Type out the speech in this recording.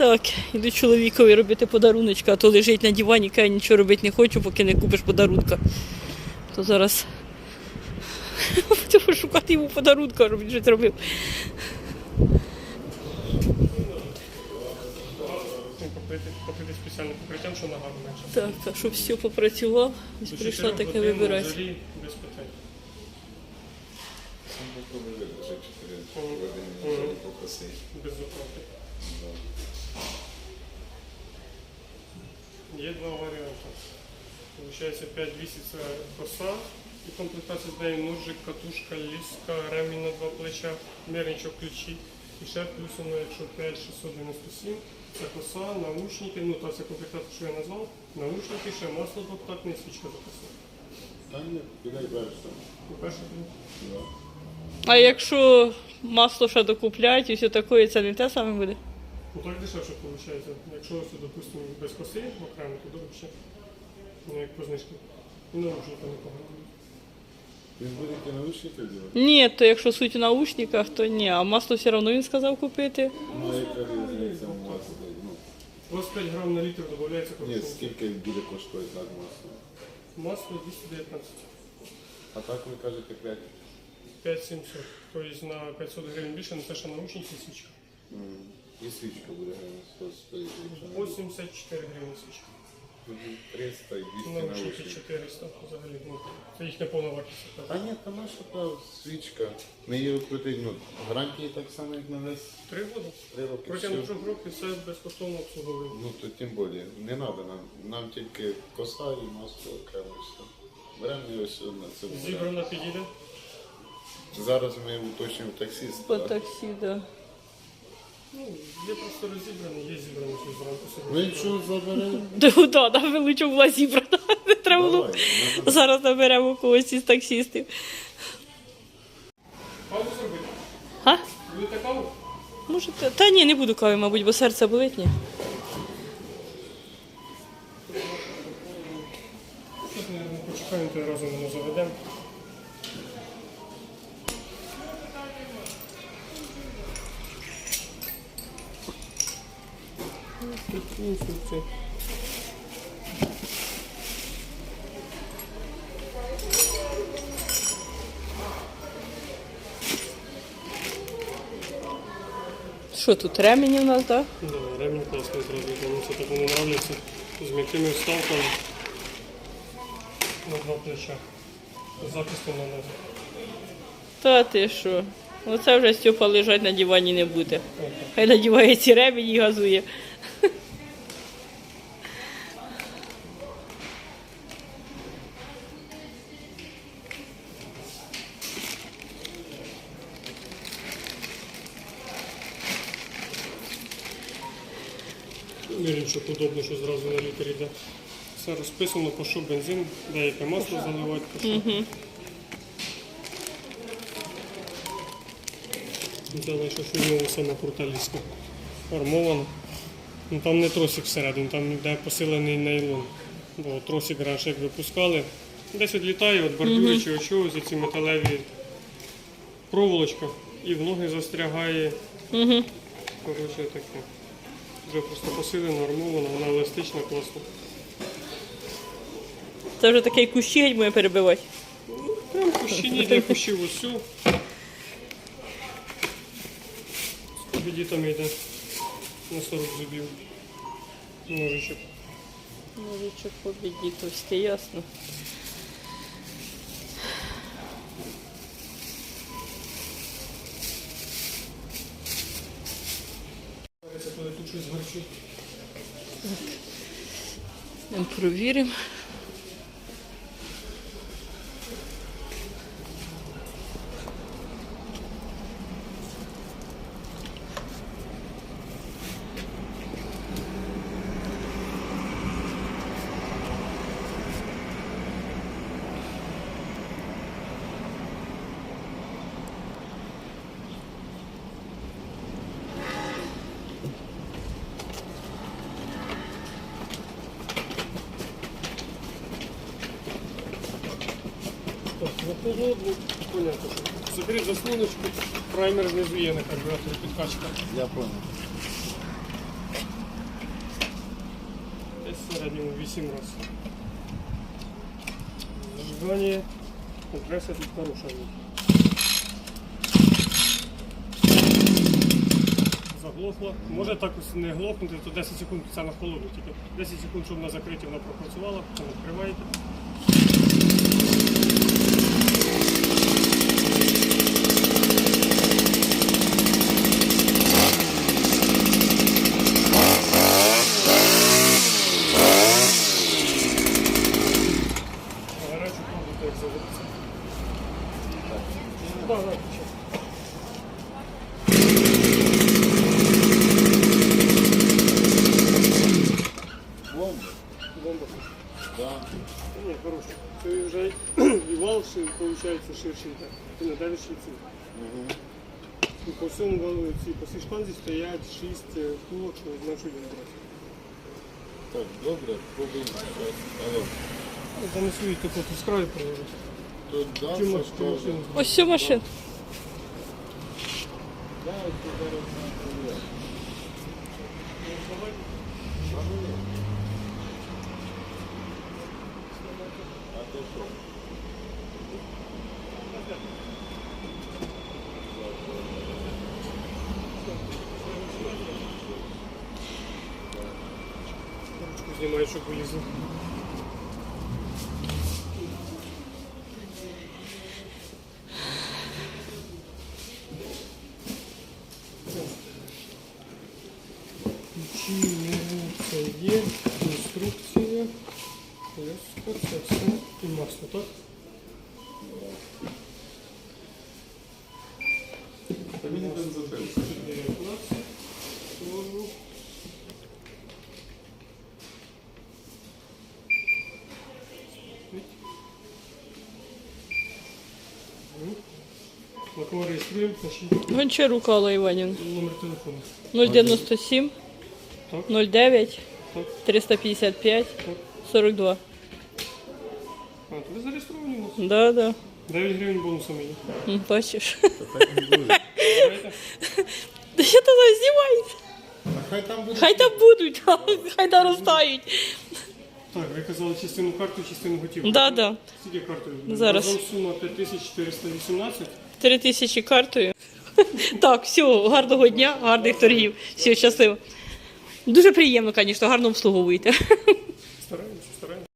Так, іду чоловікові робити подаруночка, а то лежить на дивані, каже, нічого робити не хочу, поки не купиш подарунка. То зараз будемо шукати йому подарунка, щоб він щось робив. Ну, покрити, спеціальним покриттям, що нога менше. Так, а щоб все попрацював, ось прийшла таке вибирати. без питань. Сам попробуй Є два варіанти. Получається 5200 це коса і комплектація з нею ножик, катушка, ліска, ремінь на два плеча, мірничок ключі. І ще плюсом, якщо 5697, це коса, наушники, ну та вся комплектація, що я назвав, наушники, ще масло двоктактне і свічка за підай перше. А якщо масло ще докуплять і все таке, це не те саме буде? Ну так дешевше виходить. Якщо ось, допустимо, без коси окремо, то дорожче. Ну, як по знижці. І наушники непогано. Ви будете наушники? Ні, то якщо суть у наушниках, то ні. А масло все одно він сказав купити. Ну, а яка різниця у маслі? Ну, 25 грам на літр додається ні, коштує. скільки буде коштувати так масло? Масло 219. А так ви кажете 5. 5700. Тобто на 500 гривень більше, на це ще наушники і свічка. І свічка буде гривень 100 стоїть. 84 гривні свічка. 300 і 200 Наушники наушників. 400 взагалі. Ну, це їхня повна вартість. А ні, та наша та свічка. Ми її крутить, ну, гарантії так само, як на весь Три роки. 3 роки. Протягом Все. трьох років все безкоштовно обслуговуємо. Ну, то тим більше, не треба нам. Нам тільки коса і масло окремо і все. Беремо і ось на це. Зібрана підійде. Зараз ми уточнюємо таксиста. По таксі, да. Ну, є просто розібрані, є зібрані щось зранку заберемо, Да, да, вилучу була зібрана. Не треба було. давай. наберемо. Зараз наберемо когось із таксістів. Каву зробити? А? Будете каву? Може, та, та ні, не буду кави, мабуть, бо серце болить, ні. Мабуть, почекаємо, то разом воно заведемо. Тут. Що тут ремені у нас, так? Да, ремінь класний зразу, мені це так не нравиться. З м'якими вставками на два плеча. З захистом на ногу. Та ти що? Оце вже Степа лежать на дивані не буде. Хай надіває ці ремені і газує. Мірін, щоб удобно, що зразу на літр йде. Все розписано, по що бензин, деяке масло заливати, по що. Взяла ще фільмова сама крута ліска. Армована. Ну там не тросик всередині, там йде посилений нейлон. Бо тросик раніше як випускали. Десь відлітає від бордюри чи очого за ці металеві проволочка і в ноги застрягає. Угу. Коротше таке. Вже просто посилена, армована, вона еластична, класна. Це вже такий кущі геть буде перебивати. Прям кущині для кущів усю. З побідітами йде на 40 зубів. Ножичок. Ножичок побіді, побідітовський, ясно. Гарчить. Ми провіримо. Холодну, понятно. Заберіть заслоночку, праймер знизу є на карбюраторі підкачка. Я понял. В середньому 8 разів. Зажигання. Компресія тут хороша. є. Заглохла. Може так ось не глохнути, то 10 секунд це на холоду тільки. 10 секунд, щоб на закритті вона пропрацювала, потім відкриваєте. А гарячу пробуйте, як заводиться. Так, так, щас. Бомба. Бомба. Да. Ні, хороше. Це вже ще, виходить, ширший йде. Ти не давиш. І по всьому валу ці по всій шпанзі стоять 6 кулок, що на що він брати. Так, добре, пробуємо. Алло. Занесу її тільки тут з краю проводити. Тут да, Чим це можеш Ось цю машину. Да, це зараз Ручку знімаю, щоб вилізло. Ключі, ну, це є, інструкція, леска, це все і масло, так? Та мені реєструємо, пишіть Гончарук Алла Іванівна. номер телефону. 097 Так. 09 Так. 355 Так. 42. А, то ви зареєстровані у нас? Да, да. 9 гривень бонусами є. Бачиш. Та що то за знімають? Хай там буде. Хай там будуть, хай наростають. Так, ви казали частину карту, частину готівку. Да, да. Скільки картою? Зараз. Разом сума 5418. Три тисячі картою. Так, все, гарного дня, гарних торгів. Все, щасливо. Дуже приємно, звісно, гарно обслуговуєте. Стараємося.